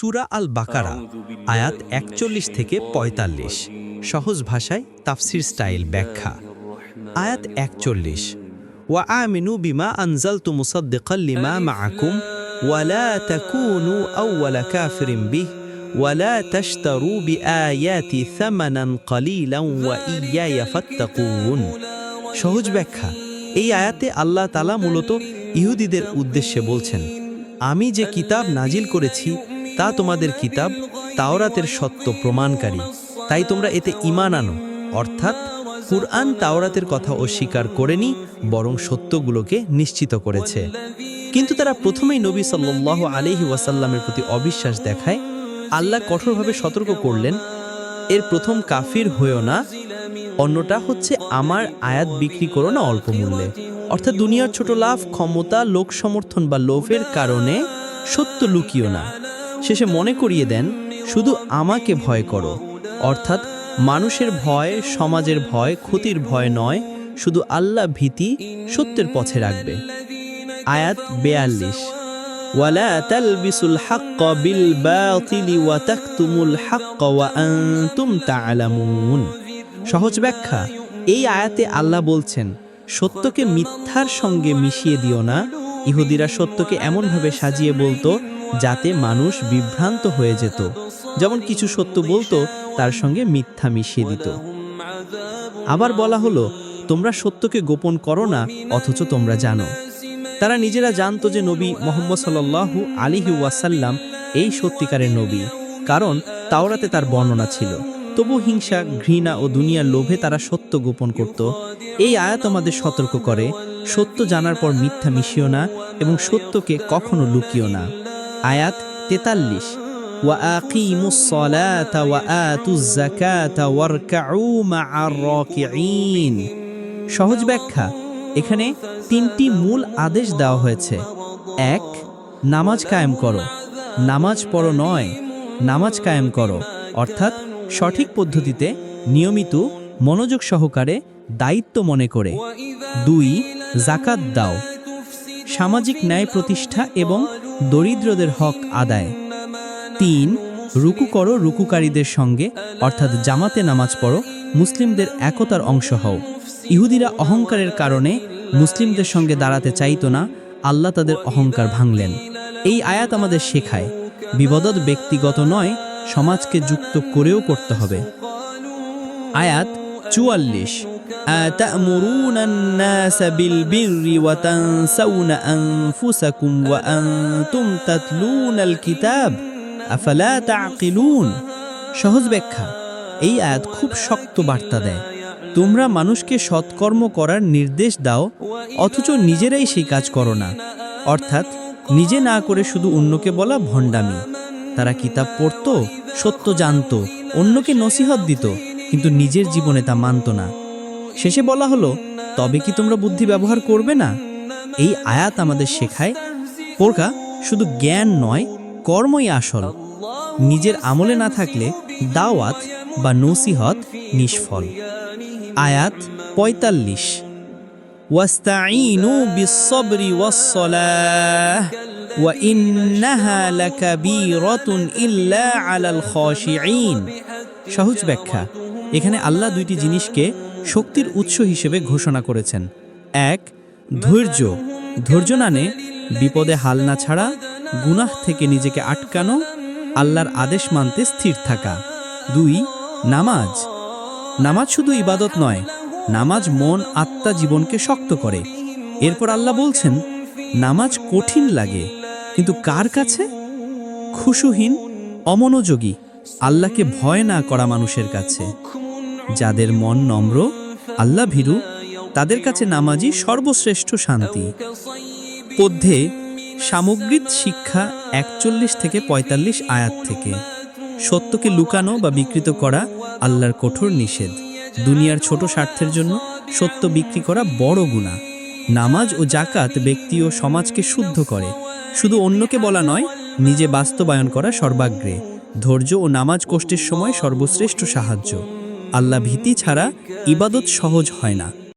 সুরা আল বাকারা আয়াত একচল্লিশ থেকে পঁয়তাল্লিশ। সহজ ভাষায় তাফসির স্টাইল ব্যাখ্যা। আয়াত একচল্লিশ। ওয়া আমিনু বিমা আনজালতু মুসাদ্দিকাল লিমা মাআকুম ওয়ালা তাকুনু আউওয়ালা কাফিরিন বিহ ওয়ালা তাশতারু বিআয়াতি থামানান কালিলান ওয়া ফাত্তাকুন। সহজ ব্যাখ্যা। এই আয়াতে আল্লাহ তালা মূলত ইহুদিদের উদ্দেশ্যে বলছেন, আমি যে কিতাব নাজিল করেছি তা তোমাদের কিতাব তাওরাতের সত্য প্রমাণকারী। তাই তোমরা এতে ইমান আনো। অর্থাৎ কুরআন তাওরাতের কথা অস্বীকার করেনি, বরং সত্যগুলোকে নিশ্চিত করেছে। কিন্তু তারা প্রথমেই নবী সাল্লাল্লাহু আলাইহি ওয়াসাল্লামের প্রতি অবিশ্বাস দেখায়। আল্লাহ কঠোরভাবে সতর্ক করলেন, এর প্রথম কাফির হয়েও না, অন্যটা হচ্ছে আমার আয়াত বিক্রি করো না অল্প মূল্যে। অর্থাৎ দুনিয়ার ছোট লাভ, ক্ষমতা, লোক সমর্থন বা লোভের কারণে সত্য লুকিও না। শেষে মনে করিয়ে দেন, শুধু আমাকে ভয় করো। অর্থাৎ মানুষের ভয় সমাজের ভয়, ক্ষতির ভয় নয়, শুধু আল্লাহ ভীতি সত্যের পথে রাখবে। আয়াত বেয়াল্লিশ। সহজ ব্যাখ্যা, এই আয়াতে আল্লাহ বলছেন, সত্যকে মিথ্যার সঙ্গে মিশিয়ে দিও না। ইহুদিরা সত্যকে এমনভাবে সাজিয়ে বলতো যাতে মানুষ বিভ্রান্ত হয়ে যেত। যেমন কিছু সত্য বলতো, তার সঙ্গে মিথ্যা মিশিয়ে দিত। আবার বলা হলো, তোমরা সত্যকে গোপন করো না, অথচ তোমরা জানো। তারা নিজেরা জানতো যে নবী মোহাম্মদ সাল্লাল্লাহু আলিহি ওয়াসাল্লাম এই সত্যিকারের নবী, কারণ তাওরাতে তার বর্ণনা ছিল। তবু হিংসা, ঘৃণা ও দুনিয়ার লোভে তারা সত্য গোপন করত। এই আয়াত আমাদের সতর্ক করে, সত্য জানার পর মিথ্যা মিশিও না এবং সত্যকে কখনো লুকিও না। আয়াত তেতাল্লিশ وأقيموا الصلاة وآتوا الزكاة واركعوا مع الراكعين সহজ ব্যাখ্যা এখানে তিনটি মূল আদেশ দেওয়া হয়েছে এক নামাজ কায়েম করো নামাজ পড়ো নয় নামাজ কায়েম করো অর্থাৎ সঠিক পদ্ধতিতে নিয়মিত মনোযোগ সহকারে দায়িত্ব মনে করে দুই জাকাত দাও সামাজিক ন্যায় প্রতিষ্ঠা এবং দরিদ্রদের হক আদায়। তিন, রুকু করো রুকুকারীদের সঙ্গে, অর্থাৎ জামাতে নামাজ পড়ো, মুসলিমদের একতার অংশ হও। ইহুদিরা অহংকারের কারণে মুসলিমদের সঙ্গে দাঁড়াতে চাইতো না, আল্লাহ তাদের অহংকার ভাঙলেন। এই আয়াত আমাদের শেখায় বিপদত ব্যক্তিগত নয়, সমাজকে যুক্ত করেও করতে হবে। আয়াত চুয়াল্লিশ أتأمرون الناس بالبر وتنسون أنفسكم وأنتم تتلون الكتاب أفلا تعقلون সহজ ব্যাখ্যা এই আয়াত খুব শক্ত বার্তা দেয় তোমরা মানুষকে সৎকর্ম করার নির্দেশ দাও অথচ নিজেরাই সেই কাজ করো না অর্থাৎ নিজে না করে শুধু অন্যকে বলা ভণ্ডামি তারা কিতাব পড়ত সত্য জানত অন্যকে নসিহত দিত কিন্তু নিজের জীবনে তা মানত না শেষে বলা হলো, তবে কি তোমরা বুদ্ধি ব্যবহার করবে না? এই আয়াত আমাদের শেখায়, পোরকা, শুধু জ্ঞান নয়, কর্মই আসল। নিজের আমলে না থাকলে দাওয়াত বা নসিহত নিষ্ফল। আয়াত পঁয়তাল্লিশ। সহজ ব্যাখ্যা। এখানে আল্লাহ দুইটি জিনিসকে শক্তির উৎস হিসেবে ঘোষণা করেছেন। এক, ধৈর্য। ধৈর্য নানে বিপদে হাল না ছাড়া গুনাহ থেকে নিজেকে আটকানো, আল্লাহর আদেশ মানতে স্থির থাকা। দুই, নামাজ। নামাজ শুধু ইবাদত নয়, নামাজ মন, আত্মা, জীবনকে শক্ত করে। এরপর আল্লাহ বলছেন, নামাজ কঠিন লাগে, কিন্তু কার কাছে? খুশুহীন, অমনোযোগী, আল্লাহকে ভয় না করা মানুষের কাছে। যাদের মন নম্র, আল্লাহ ভীরু, তাদের কাছে নামাজই সর্বশ্রেষ্ঠ শান্তি। পদ্যে সামগ্রিক শিক্ষা একচল্লিশ থেকে পঁয়তাল্লিশ আয়াত থেকে। সত্যকে লুকানো বা বিকৃত করা আল্লাহর কঠোর নিষেধ। দুনিয়ার ছোট স্বার্থের জন্য সত্য বিক্রি করা বড় গুণা নামাজ ও জাকাত ব্যক্তি ও সমাজকে শুদ্ধ করে। শুধু অন্যকে বলা নয়, নিজে বাস্তবায়ন করা সর্বাগ্রে। ধৈর্য ও নামাজ কষ্টের সময় সর্বশ্রেষ্ঠ সাহায্য। আল্লাহ ভীতি ছাড়া ইবাদত সহজ হয় না।